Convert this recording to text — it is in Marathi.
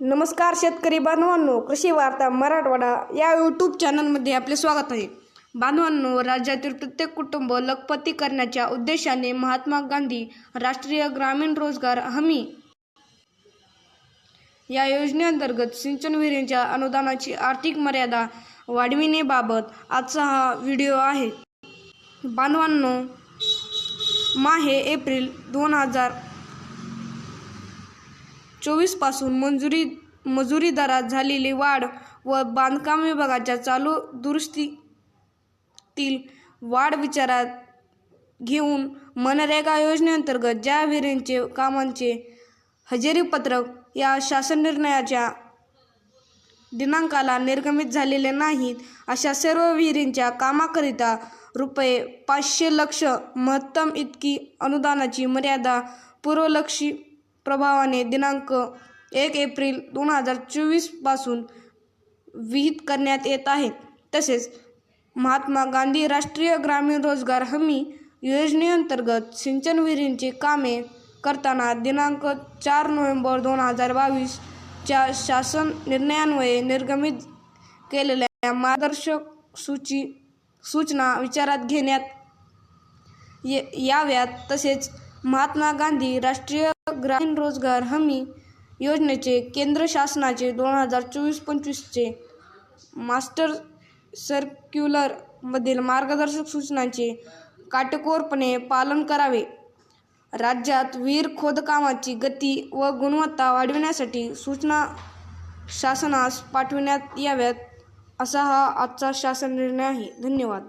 नमस्कार शेतकरी बांधवांनो कृषी वार्ता मराठवाडा या यूट्यूब चॅनलमध्ये आपले स्वागत आहे. बांधवांनो राज्यातील प्रत्येक कुटुंब लखपती करण्याच्या उद्देशाने महात्मा गांधी राष्ट्रीय ग्रामीण रोजगार हमी. या योजनेअंतर्गत सिंचन विहिरींच्या अनुदानाची आर्थिक मर्यादा वाढविण्याबाबत आजचा हा व्हिडिओ आहे. बांधवांनो माहे एप्रिल दोन हजार चोवीसपासून मंजुरी मजुरी दरात झालेली वाढ व बांधकाम विभागाच्या चालू दुरुस्तीतील वाढ विचारात घेऊन मनरेगा योजनेअंतर्गत ज्या विहिरींचे कामांचे हजेरीपत्रक या शासन निर्णयाच्या दिनांकाला निर्गमित झालेले नाहीत अशा सर्व विहिरींच्या कामाकरिता रुपये पाचशे लक्ष महत्तम इतकी अनुदानाची मर्यादा पूर्वलक्षी प्रभावाने दिनांक एक एप्रिल दोन हजार चोवीसपासून विहित करण्यात येत आहे. तसेच महात्मा गांधी राष्ट्रीय ग्रामीण रोजगार हमी योजनेअंतर्गत सिंचन विहिरींची कामे करताना दिनांक चार नोव्हेंबर दोन हजार बावीसच्या शासन निर्णयान्वये निर्गमित केलेल्या मार्गदर्शक सूची सूचना विचारात घेण्यात ये याव्यात. तसेच महात्मा गांधी राष्ट्रीय ग्रामीण रोजगार हमी योजनेचे केंद्र शासनाचे दोन हजार चोवीस पंचवीसचे मास्टर सर्क्युलरमधील मार्गदर्शक सूचनांचे काटेकोरपणे पालन करावे. राज्यात विहीर खोदकामाची गती व गुणवत्ता वाढविण्यासाठी सूचना शासनास पाठविण्यात याव्यात असा हा आजचा शासन निर्णय आहे धन्यवाद.